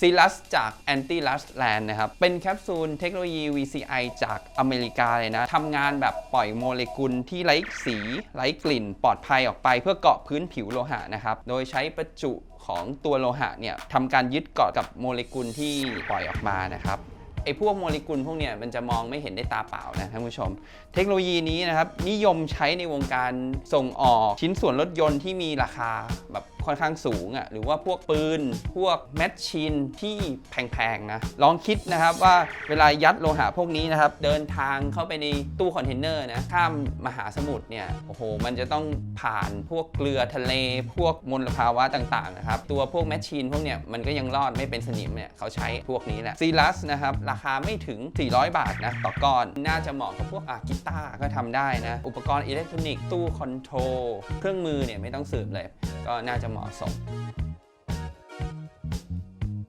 ซีลัสจาก Anti Rust Land นะครับ เป็นแคปซูลเทคโนโลยี VCI จากอเมริกาเลยนะ ทำงานแบบปล่อยโมเลกุลที่ไร้สีไร้กลิ่น ปลอดภัยออกไปเพื่อเกาะพื้นผิวโลหะนะครับ โดยใช้ประจุของตัวโลหะเนี่ยทำการยึดเกาะกับโมเลกุลที่ปล่อยออกมานะครับไอ้พวกโมเลกุลพวกเนี้ยมันจะมองไม่เห็นได้ตาเปล่านะท่านผู้ชม เทคโนโลยีนี้นะครับนิยมใช้ในวงการส่งออกชิ้นส่วนรถยนต์ที่มีราคาแบบ ค่อนข้างสูงอะ่ะหรือว่าพวกปืน พวกแมชชีนที่แพงๆนะลองคิดนะครับว่าเวลายัดโลหะพวกนี้นะครับเดินทางเข้าไปในตู้คอนเทนเนอร์นะข้ามมหาสมุทรเนี่ยโอ้โหมันจะต้องผ่านพวกเกลือทะเล พวกมลภาวะต่างๆนะครับตัวพวกแมชชีนพวกเนี้ยมันก็ยังรอดไม่เป็นสนิมเนี่ยเขาใช้พวกนี้แหละซีลัสนะครับราคาไม่ถึง 400 บาทนะต่อก้อนน่าจะเหมาะกับพวกอากีตาร์ก็ทำได้นะอุปกรณ์อิเล็กทรอนิกส์ตู้คอนโทรลเครื่องมือเนี่ยไม่ต้องสืบเลย ก็น่าจะเหมาะสม